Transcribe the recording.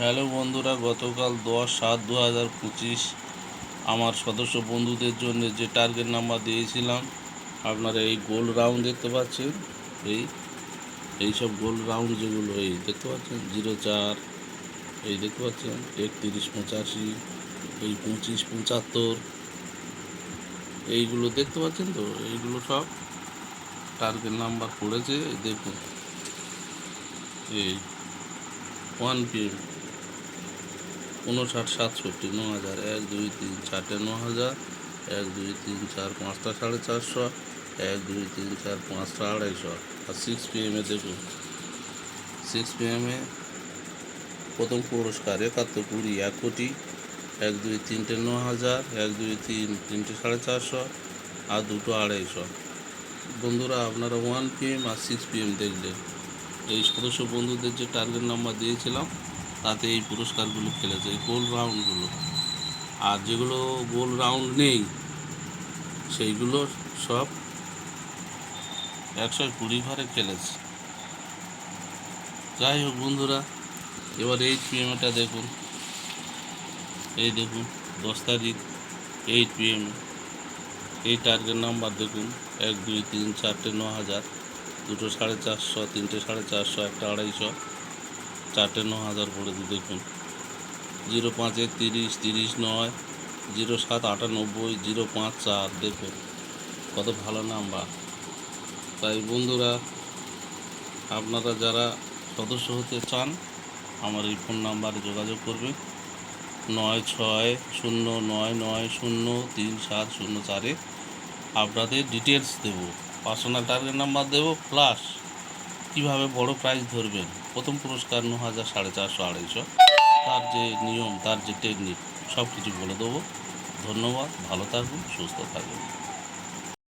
Hello বন্ধুরা, গতকাল দশ সাত দু হাজার পঁচিশ আমার সদস্য বন্ধুদের জন্য যে টার্গেট নাম্বার দিয়েছিলাম, আপনারা এই গোল রাউন্ড দেখতে পাচ্ছেন, এই এই সব গোল রাউন্ড যেগুলো, এই দেখতে পাচ্ছেন জিরো চার, এই দেখতে পাচ্ছেন, একত্রিশ পঁচাশি, এই পঁচিশ পঁচাত্তর, এইগুলো দেখতে পাচ্ছেন তো, এইগুলো সব টার্গেট নাম্বার পড়েছে দেখুন, এই ওয়ান পিএম উনষাট, সাতষট্টি, ন হাজার, এক, দুই, তিন, চারটে, ন হাজার, এক, দুই, তিন, চার, পাঁচটা, সাড়ে চারশো, এক, দুই, তিন, চার, পাঁচটা, আড়াইশো। আর সিক্স পিএমে দেখুন সিক্স পিএমে প্রথম পুরস্কার একাত্তর কুড়ি, এক কোটি, এক, দুই, তিনটে, ন হাজার, এক, দুই, তিন, তিনটে, সাড়ে চারশো, আর দুটো, আড়াইশো। বন্ধুরা, আপনারা ওয়ান পিএম আর সিক্স পিএম দেখলেন। এই সদস্য বন্ধুদের যে টার্গেট নাম্বার দিয়েছিলাম তাতে এই পুরস্কারগুলো খেলেছে গোল রাউন্ডগুলো আর যেগুলো গোল রাউন্ড নেই, সেইগুলো সব একশো কুড়ি ঘরে খেলেছে। যাই হোক বন্ধুরা, এবার এইট পিএমটা দেখুন। এই দেখুন, দশ তারিখ এইট পিএম এই টার্গেট নাম্বার দেখুন, এক, দুই, তিন, চারটে ন হাজার দুটো সাড়ে চারশো, তিনটে সাড়ে চারশো, একটা আড়াইশো। চারটে ন হাজার পড়েছে দেখুন। জিরো পাঁচে তিরিশ তিরিশ নয়, জিরো সাত আটানব্বই, জিরো পাঁচ চার, দেখুন। কত ভালো নাম্বার। তাই বন্ধুরা, আপনারা যারা সদস্য হতে চান, আমার এই ফোন নাম্বারে যোগাযোগ করবে নয় ছয় শূন্য নয় নয় শূন্য তিন সাত শূন্য চারে আপনাদের ডিটেলস দেবো। পার্সোনাল টার্গেট নাম্বার দেবো প্লাস কীভাবে বড় প্রাইজ ধরবেন? প্রথম পুরস্কার ন হাজার সাড়ে চারশো আড়াইশো। তার যে নিয়ম, তার যে টেকনিক সব কিছু বলে দেবো। ধন্যবাদ, ভালো থাকুন, সুস্থ থাকুন।